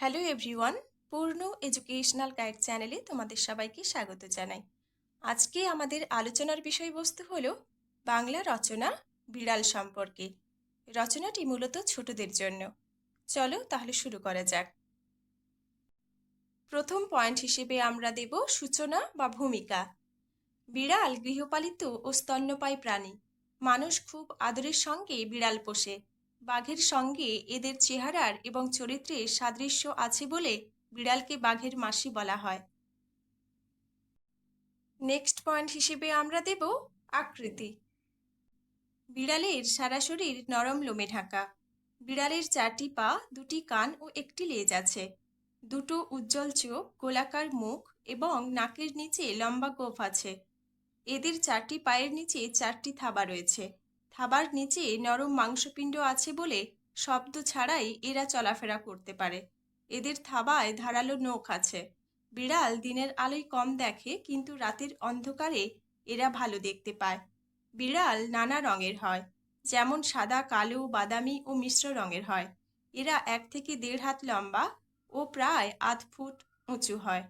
Hello everyone, Purna educational guide চ্যানেলে তোমাদের সবাইকে স্বাগত জানাই। আজকে আমাদের আলোচনার বিষয়বস্তু হলো বাংলা রচনা বিড়াল সম্পর্কে। রচনাটি মূলত ছোটদের জন্য। চলো তাহলে শুরু করা যাক। প্রথম পয়েন্ট হিসেবে আমরা দেব সূচনা বা ভূমিকা। বিড়াল গৃহপালিত ও স্তন্যপায়ী প্রাণী। মানুষ খুব আদরের সঙ্গে বিড়াল পোষে। বাঘের সঙ্গে এদের চেহারার এবং চরিত্রের সাদৃশ্য আছে বলে বিড়ালকে বাঘের মাসি বলা হয়। নেক্সট পয়েন্ট হিসেবে আমরা দেব আকৃতি। বিড়ালের সারা শরীর নরম লোমে ঢাকা। বিড়ালের চারটি পা, দুটি কান ও একটি লেজ আছে। দুটো উজ্জ্বল চোখ, গোলাকার মুখ এবং নাকের নিচে লম্বা গোফ আছে। এদের চারটি পায়ের নিচে চারটি থাবা রয়েছে। থাবার নিচে নরম মাংসপিণ্ড আছে বলে শব্দ ছাড়াই এরা চলাফেরা করতে পারে। এদের থাবায় ধারালো নখ আছে। বিড়াল দিনের আলোয় কম দেখে, কিন্তু রাতের অন্ধকারে এরা ভালো দেখতে পায়। বিড়াল নানা রঙের হয়, যেমন সাদা, কালো, বাদামি ও মিশ্র রঙের হয়। এরা এক থেকে দেড় হাত লম্বা ও প্রায় আধ ফুট উঁচু হয়।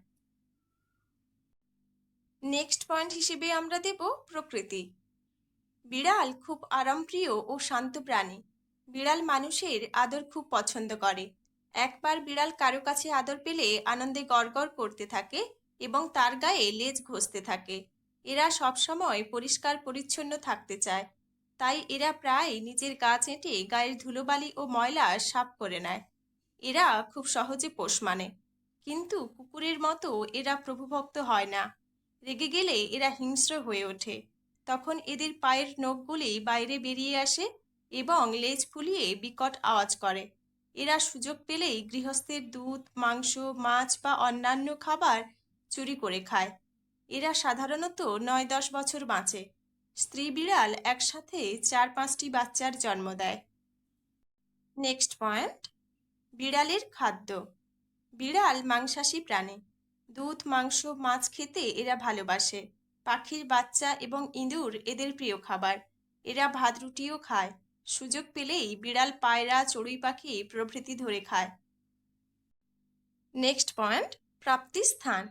নেক্সট পয়েন্ট হিসেবে আমরা দেব প্রকৃতি। বিড়াল খুব আরামপ্রিয় ও শান্ত প্রাণী। বিড়াল মানুষের আদর খুব পছন্দ করে। একবার বিড়াল কারও কাছে আদর পেলে আনন্দে গড়গড় করতে থাকে এবং তার গায়ে লেজ ঘষতে থাকে। এরা সবসময় পরিষ্কার পরিচ্ছন্ন থাকতে চায়। তাই এরা প্রায় নিজের গা চেটে গায়ের ধুলোবালি ও ময়লা সাফ করে নেয়। এরা খুব সহজে পোষ মানে। কিন্তু কুকুরের মতো এরা প্রভুভক্ত হয় না। রেগে গেলে এরা হিংস্র হয়ে ওঠে। তখন এদের পায়ের নখগুলি বাইরে বেরিয়ে আসে এবং লেজ ফুলিয়ে বিকট আওয়াজ করে। এরা সুযোগ পেলেই গৃহস্থের দুধ, মাংস, মাছ বা অন্যান্য খাবার চুরি করে খায়। এরা সাধারণত নয় দশ বছর বাঁচে। স্ত্রী বিড়াল একসাথে চার পাঁচটি বাচ্চার জন্ম দেয়। নেক্সট পয়েন্ট, বিড়ালের খাদ্য। বিড়াল মাংসাশী প্রাণী। দুধ, মাংস, মাছ খেতে এরা ভালোবাসে। পাখির বাচ্চা এবং ইঁদুর এদের প্রিয় খাবার। এরা ভাত রুটিও খায়। সুযোগ পেলেই বিড়াল, পায়রা, চড়ুই পাখি প্রভৃতি ধরে খায়। নেক্সট পয়েন্ট প্রাপ্তি স্থান।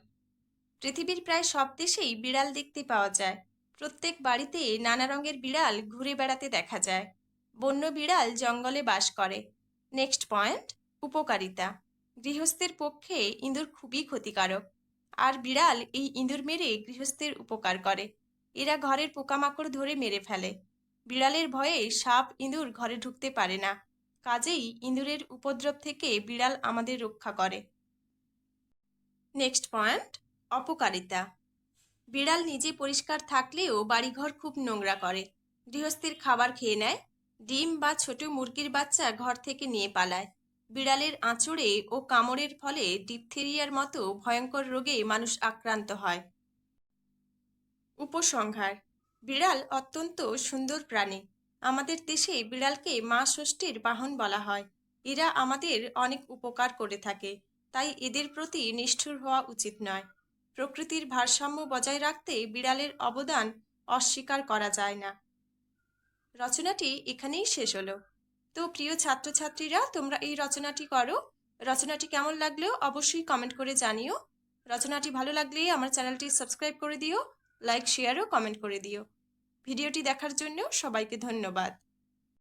পৃথিবীর প্রায় সব দেশেই বিড়াল দেখতে পাওয়া যায়। প্রত্যেক বাড়িতে নানা রঙের বিড়াল ঘুরে বেড়াতে দেখা যায়। বন্য বিড়াল জঙ্গলে বাস করে। নেক্সট পয়েন্ট, উপকারিতা। গৃহস্থের পক্ষে ইঁদুর খুবই ক্ষতিকারক। আর বিড়াল এই ইঁদুর মেরে গৃহস্থের উপকার করে। এরা ঘরের পোকামাকড় ধরে মেরে ফেলে। বিড়ালের ভয়ে সাপ ইঁদুর ঘরে ঢুকতে পারে না। কাজেই ইঁদুরের উপদ্রব থেকে বিড়াল আমাদের রক্ষা করে। নেক্সট পয়েন্ট, অপকারিতা। বিড়াল নিজে পরিষ্কার থাকলেও বাড়িঘর খুব নোংরা করে। গৃহস্থের খাবার খেয়ে নেয়, ডিম বা ছোট মুরগির বাচ্চা ঘর থেকে নিয়ে পালায়। বিড়ালের আঁচড়ে ও কামড়ের ফলে ডিপথেরিয়ার মতো ভয়ঙ্কর রোগে মানুষ আক্রান্ত হয়। উপসংহার, বিড়াল অত্যন্ত সুন্দর প্রাণী। আমাদের দেশে বিড়ালকে মা ষষ্ঠীর বাহন বলা হয়। এরা আমাদের অনেক উপকার করে থাকে, তাই এদের প্রতি নিষ্ঠুর হওয়া উচিত নয়। প্রকৃতির ভারসাম্য বজায় রাখতে বিড়ালের অবদান অস্বীকার করা যায় না। রচনাটি এখানেই শেষ হলো। তো প্রিয় ছাত্রছাত্রীরা, তোমরা এই রচনাটি করো। রচনাটি কেমন লাগলেও অবশ্যই কমেন্ট করে জানিও। রচনাটি ভালো লাগলে আমার চ্যানেলটি সাবস্ক্রাইব করে দিও, লাইক শেয়ারও কমেন্ট করে দিও। ভিডিওটি দেখার জন্য সবাইকে ধন্যবাদ।